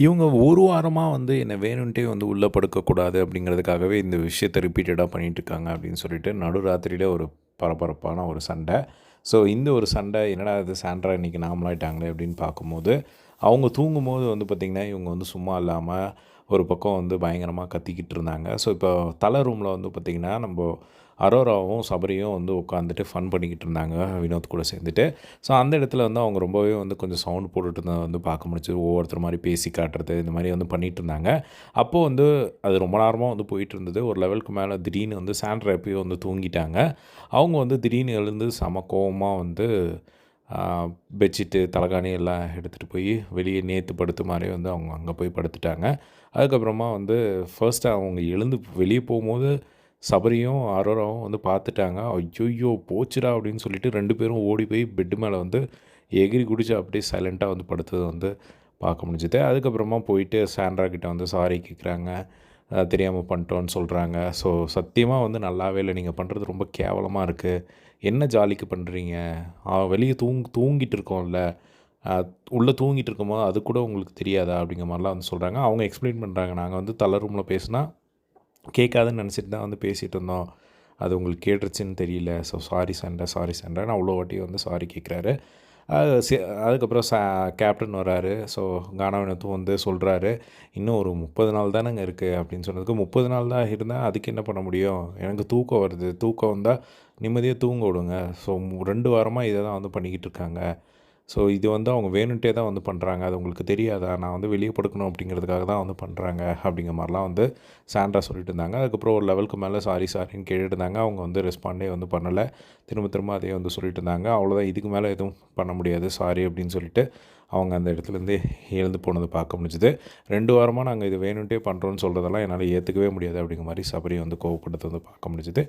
இவங்க ஒரு வாரமாக வந்து என்னை வேணுன்ட்டே வந்து உள்ளே படுக்கக்கூடாது அப்படிங்கிறதுக்காகவே இந்த விஷயத்தை ரிப்பீட்டடாக பண்ணிகிட்ருக்காங்க அப்படின்னு சொல்லிட்டு நடுராத்திரியில் ஒரு பரபரப்பான ஒரு சண்டை. ஸோ இந்த ஒரு சண்டை என்னடா இது சாண்ட்ரா இன்றைக்கி நாமலாயிட்டாங்களே அப்படின்னு பார்க்கும்போது அவங்க தூங்கும்போது வந்து பார்த்திங்கன்னா இவங்க வந்து சும்மா இல்லாமல் ஒரு பக்கம் வந்து பயங்கரமாக கத்திக்கிட்டு இருந்தாங்க. ஸோ இப்போ தலை ரூமில் வந்து பார்த்திங்கன்னா நம்ம அரோராவும் சபரியும் வந்து உட்காந்துட்டு ஃபன் பண்ணிக்கிட்டு இருந்தாங்க வினோத் கூட சேர்ந்துட்டு. ஸோ அந்த இடத்துல வந்து அவங்க ரொம்பவே வந்து கொஞ்சம் சவுண்ட் போட்டுட்டு இருந்ததை வந்து பார்க்க முடிச்சு ஒவ்வொருத்தர் மாதிரி பேசி காட்டுறது இந்த மாதிரி வந்து பண்ணிகிட்டு இருந்தாங்க. அப்போது வந்து அது ரொம்ப நேரமாக வந்து போயிட்டு இருந்தது. ஒரு லெவலுக்கு மேலே திடீர்னு வந்து சாண்ட்ரா எப்பயும் வந்து தூங்கிட்டாங்க. அவங்க வந்து திடீர்னு எழுந்து செம கோபமாக வந்து பெட்ஷீட்டு தலைகாணி எல்லாம் எடுத்துகிட்டு போய் வெளியே நேற்று படுத்த மாதிரி வந்து அவங்க அங்கே போய் படுத்துட்டாங்க. அதுக்கப்புறமா வந்து ஃபர்ஸ்ட்டு அவங்க எழுந்து வெளியே போகும்போது சபரியும் அரோராவும் வந்து பார்த்துட்டாங்க. ஐயோ போச்சுடா அப்படின்னு சொல்லிட்டு ரெண்டு பேரும் ஓடி போய் பெட்டு மேலே வந்து எகிரி குடிச்சு அப்படியே சைலண்ட்டாக வந்து படுத்தது வந்து பார்க்க முடிஞ்சுது. அதுக்கப்புறமா போயிட்டு சாண்ட்ரா கிட்டே வந்து சாரி கேட்குறாங்க தெரியாமல் பண்ணிட்டோன்னு சொல்கிறாங்க ஸோ சத்தியமாக வந்து நல்லாவே இல்லை. நீங்கள் பண்ணுறது ரொம்ப கேவலமாக இருக்குது என்ன ஜாலிக்கு பண்ணுறீங்க வெளியே தூங் தூங்கிட்டு இருக்கோம்ல. உள்ளே தூங்கிட்டு இருக்கும்போது அது கூட உங்களுக்கு தெரியாதா? அப்படிங்கிற மாதிரிலாம் வந்து சொல்கிறாங்க அவங்க எக்ஸ்பிளைன் பண்ணுறாங்க நாங்கள் வந்து தலை ரூமில் பேசினா கேட்காதுன்னு நினச்சிட்டு தான் வந்து பேசிகிட்டு இருந்தோம். அது உங்களுக்கு கேட்டுருச்சுன்னு தெரியல. ஸோ சாரி சண்டை சாரி சண்டை. நான் அவ்வளோ வாட்டி வந்து சாரி கேட்குறாரு அது சே- அதுக்கப்புறம் சா கேப்டன் வராரு. ஸோ கானாவினத்தும் வந்து சொல்கிறாரு இன்னும் ஒரு முப்பது நாள் தானேங்க இருக்குது அப்படின்னு சொன்னதுக்கு முப்பது நாள் தான் இருந்தால் அதுக்கு என்ன பண்ண முடியும்? எனக்கு தூக்கம் வருது. தூக்கம் வந்தால் நிம்மதியாக தூங்க விடுங்க. ஸோ ரெண்டு வாரமாக இதை தான் வந்து பண்ணிக்கிட்டு இருக்காங்க. ஸோ இது வந்து அவங்க வேணுன்ட்டே தான் வந்து பண்ணுறாங்க அது உங்களுக்கு தெரியாதா? நான் வந்து வெளியே படுக்கணும் அப்படிங்கிறதுக்காக தான் வந்து பண்ணுறாங்க அப்படிங்கிற மாதிரிலாம் வந்து சாண்ட்ரா சொல்லிட்டு இருந்தாங்க. அதுக்கப்புறம் ஒரு லெவலுக்கு மேலே சாரி சாரின்னு கேட்டுட்டு இருந்தாங்க. அவங்க வந்து ரெஸ்பாண்டே வந்து பண்ணலை. திரும்ப திரும்ப அதே வந்து சொல்லிட்டு இருந்தாங்க. அவ்வளோதான் இதுக்கு மேலே எதுவும் பண்ண முடியாது. சாரி அப்படின்னு சொல்லிட்டு அவங்க அந்த இடத்துலேருந்து எழுந்து போனது பார்க்க முடிஞ்சுது. ரெண்டு வாரமாக நாங்கள் இது வேணுன்ட்டே பண்ணுறோன்னு சொல்கிறதெல்லாம் என்னால் ஏற்றுக்கவே முடியாது அப்படிங்கிற மாதிரி சபரி வந்து கோவப்பட்டதை வந்து பார்க்க முடிஞ்சுது.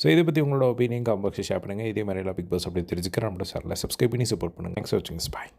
ஸோ இதை பற்றி உங்களோட ஒப்பீனியன் காம்பாக்ஸ் ஷேர் பண்ணுங்கள் இதே மாதிரி எல்லாம் பிக் பாஸ் அப்படி தெரிஞ்சுக்கிறேன். நம்மளோட சேனலில் சப்ஸ்கிரைப் பண்ணி சப்போர்ட் பண்ணுங்கள் தேங்க்ஸ் வாட்சிங்ஸ் பாய்